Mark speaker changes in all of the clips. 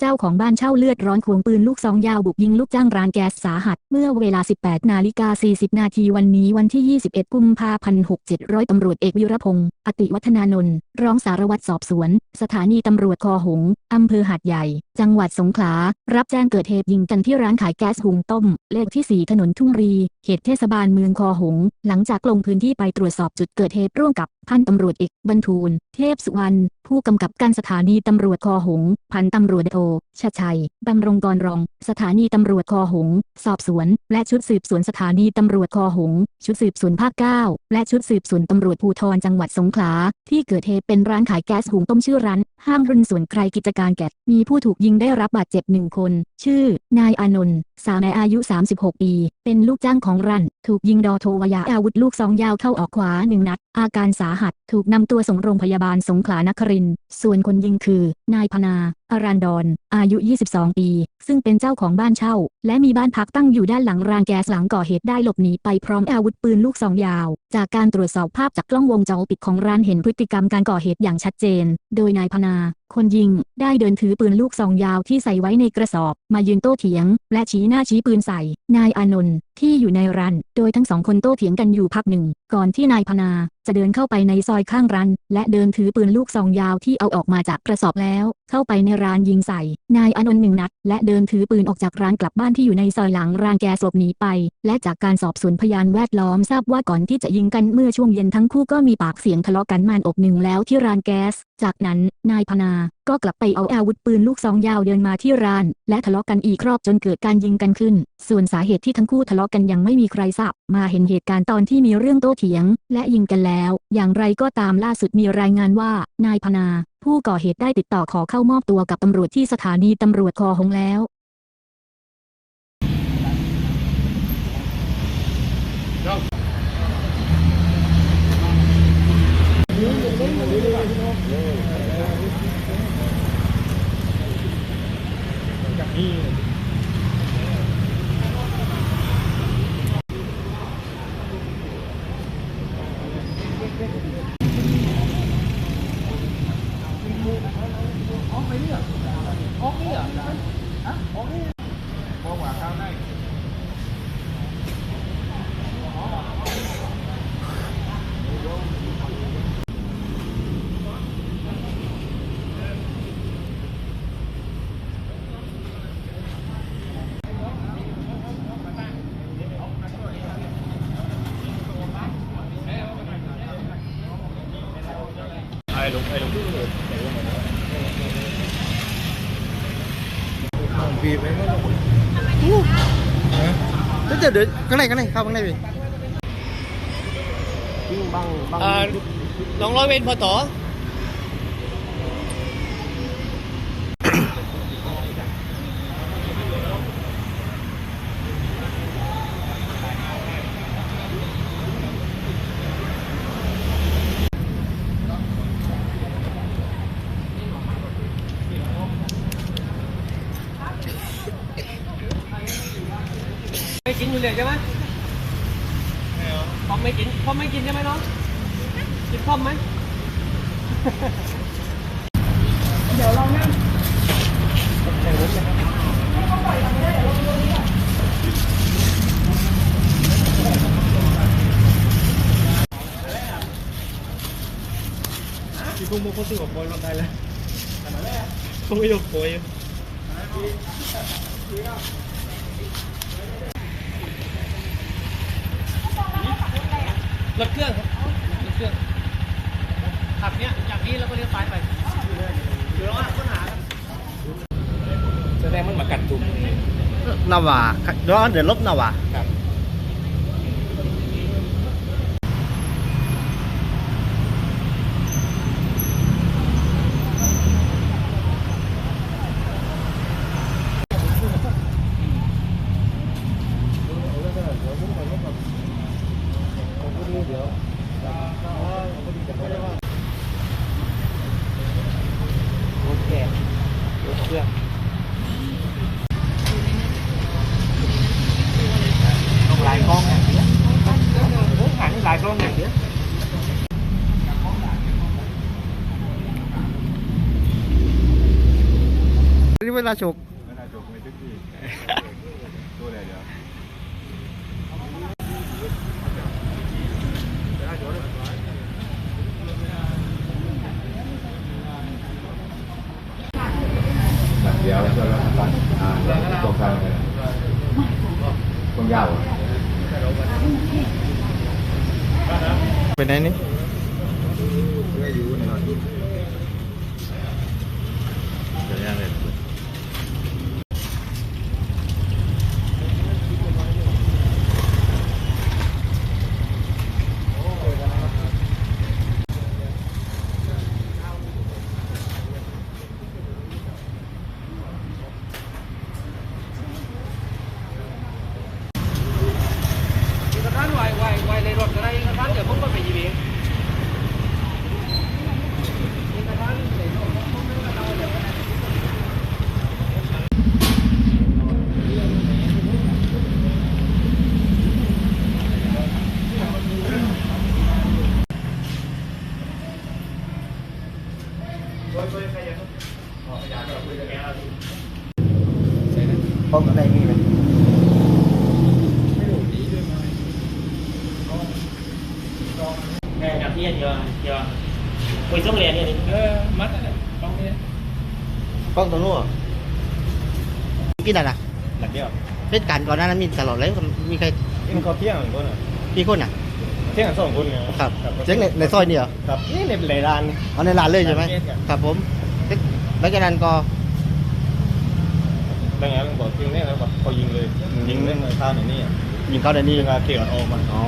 Speaker 1: เจ้าของบ้านเช่าเลือดร้อนควงปืนลูกซองยาวบุกยิงลูกจ้างร้านแก๊สสาหัส เมื่อเวลา 18 นาฬิกา 40 นาทีวันนี้วันที่ 21 กุมภาพันธ์ 67ร้อยตำรวจเอกวิรพงศ์ อติวัฒนานนท์ รองสารวัตรสอบสวน สถานีตำรวจคอหง อำเภอหาดใหญ่ จังหวัดสงขลา รับแจ้งเกิดเหตุยิงกันที่ร้านขายแก๊สหุงต้ม เลขที่ 4 ถนนทุ่งรี เขตเทศบาลเมืองคอหง หลังจากลงพื้นที่ไปตรวจสอบจุดเกิดเหตุร่วมกับ พันตำรวจเอกบรรทูล เทพสุวรรณ ผู้กำกับการสถานีตำรวจคอหง พันตำรวจโทชาชัย บำรงกรรอง สถานีตำรวจคอหง สอบสวน และชุดสืบสวนสถานีตำรวจคอหง ชุดสืบสวนภาค 9และชุดสืบสวนตำรวจภูธรจังหวัดสงขลา ที่เกิดเหตุเป็นร้านขายแก๊สหุงต้มชื่อร้าน ห้างรุ่นส่วนใครกิจการแก๊สมีผู้ถูกยิงได้รับบาดเจ็บหนึ่งคน ชื่อ นายอานนท์สาวในอายุ 36 ปี เป็นลูกจ้างของร้านถูกยิงดอโทวยาอาวุธลูกซองยาวเข้าออกขวาหนึ่งนัด อาการสาหัส ถูกนำตัวส่งโรงพยาบาลสงขลานครินส่วนคนยิงคือ นายพนาอารันดอน อายุ 22 ปี ซึ่งเป็นเจ้าของบ้านเช่า และมีบ้านพักตั้งอยู่ด้านหลังรางแก๊สหลังก่อเหตุได้หลบหนีไปพร้อมอาวุธปืนลูกซองยาว จากการตรวจสอบภาพจากกล้องวงจรปิดของร้านเห็นพฤติกรรมการก่อเหตุอย่างชัดเจน โดยนายพนา คนยิง ได้เดินถือปืนลูกซองยาวที่ใส่ไว้ในกระสอบ มายืนโต้เถียง และชี้หน้าชี้ปืนใส่ นายอานนท์ ที่อยู่ในร้าน โดยทั้งสองคนโต้เถียงกันอยู่พักหนึ่ง ก่อนที่นายพนา จะเดินเข้าไปในซอยข้างร้าน และเดินถือปืนลูกซองยาวที่เอาออกมาจากกระสอบแล้ว เข้าไปในร้านยิงใส่ นายอนนท์หนึ่งนัด และเดินถือปืนออกจากร้านกลับบ้านที่อยู่ในซอยหลังรางแก๊สลบหนีไป และจากการสอบสวนพยานแวดล้อมทราบว่าก่อนที่จะยิงกันเมื่อช่วงเย็นทั้งคู่ก็มีปากเสียงทะเลาะกันมานอกหนึ่งแล้วที่ร้านแก๊สจากนั้นนายพนา ก็กลับไปเอาอาวุธปืนลูกซองยาวเดินมาที่ร้าน และทะเลาะกันอีกรอบจนเกิดการยิงกันขึ้น ส่วนสาเหตุที่ทั้งคู่ทะเลาะกันยังไม่มีใครทราบ มาเห็นเหตุการณ์ตอนที่มีเรื่องโต้เถียง และยิงกันแล้ว อย่างไรก็ตามล่าสุดมีรายงานว่านายพนา ผู้ก่อเหตุได้ติดต่อขอเข้ามอบตัวกับตำรวจที่สถานีตำรวจคอหงแล้ว
Speaker 2: ไอ้ลุงไอ้ลุง
Speaker 3: บีบไปไม่ต้องเดี๋ยวเดี๋ยวข้างในข้า งในเข้าข้างในไป
Speaker 2: อ่าน้องร้อยเวร กินอยู่เลยใช่ไหมพอมไม่กินพอมไม่กินใช่ไหมน้อง กินพอมไหม
Speaker 3: ที่พุ่งมุ่งเข้าสู่กับปอยลงไทยแล้วพุ่งไม่ยกปอย
Speaker 2: รถเครื่องครับรถเครื่องขับเนี้ยจากนี้แล้วก็เลี้ยวซ้ายไปอยู่ระหว่างค้นหาครับแสดงมันมากัดจุ่ม
Speaker 3: นาวาเดี๋ยวเดี๋ยวลบนาวา
Speaker 2: ครับ โอเครถเครื่องต้องหลายกล้องอย่างเดียวหันหลายกล้องอย่างเดียว
Speaker 4: เวลาฉก
Speaker 3: ไม่น่าจบไม่ทึกที่ตัวอะไรเดี๋ยวหลังเดียวแล้วก็แล้วกันอ่าตรงกลางเลยตรงยาว
Speaker 4: ไปไหนนี่
Speaker 3: ไม่อยู่ใน
Speaker 4: เดี๋ยวย่างเลยป้องอะไรมีไหม
Speaker 5: จากที่เดียวเดียวคุยส่งเรียนเนี่ยนี่
Speaker 2: เออมัดอะไรต้องเนี้
Speaker 4: ป้องตรงนู้นกี่นัดอะ
Speaker 3: หลังเดียว
Speaker 4: เหตุการก่อนหน้านั้นมีตลอดเลยมีใคร
Speaker 3: มันเขาเที่ยงคนอะ
Speaker 4: กี่คนอะ
Speaker 3: เที่ยงสองคนไง
Speaker 4: ครับเจ๊งในในซอยนี่เหรอ
Speaker 3: ครับนี่ในในร้าน
Speaker 4: เอาในร้านเลยใช่ไหม
Speaker 3: ครับ
Speaker 4: ผมแล้วจากนั้นก็
Speaker 3: ดังนั้นบอกยิงเนี่ยแล้วบอกเขายิงเลยยิงเรื่องข้าวในนี่อะ
Speaker 4: ยิงเข้าในนี่
Speaker 3: ยิงอาเกี่ยวออกมา
Speaker 4: อ๋อ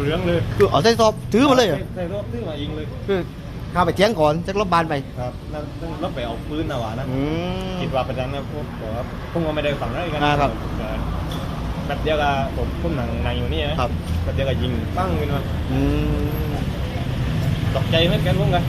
Speaker 3: ดูเรื่องเลย
Speaker 4: คือเอาใส่ซอบถือมาเลยเหรอ
Speaker 3: ใส่รถซื้อมายิงเลย
Speaker 4: คือเข้าไปเที่ยงก่อนจะรบบานไป
Speaker 3: ครับแล้วแล้วไปเอาปืนนะหวานะ
Speaker 4: อืม
Speaker 3: คิดว่าประจันนะพวกบอกว่าพวกมันไม่ได้ฝังอะไรกัน
Speaker 4: อ่าครับ
Speaker 3: แบบเดียวกับผมพุ่มหนังนางอยู่นี่นะครับแบบเดียวกับยิงปั้งขึ้นมา
Speaker 4: อืม
Speaker 3: ตกใจเหมือนกันพวกกัน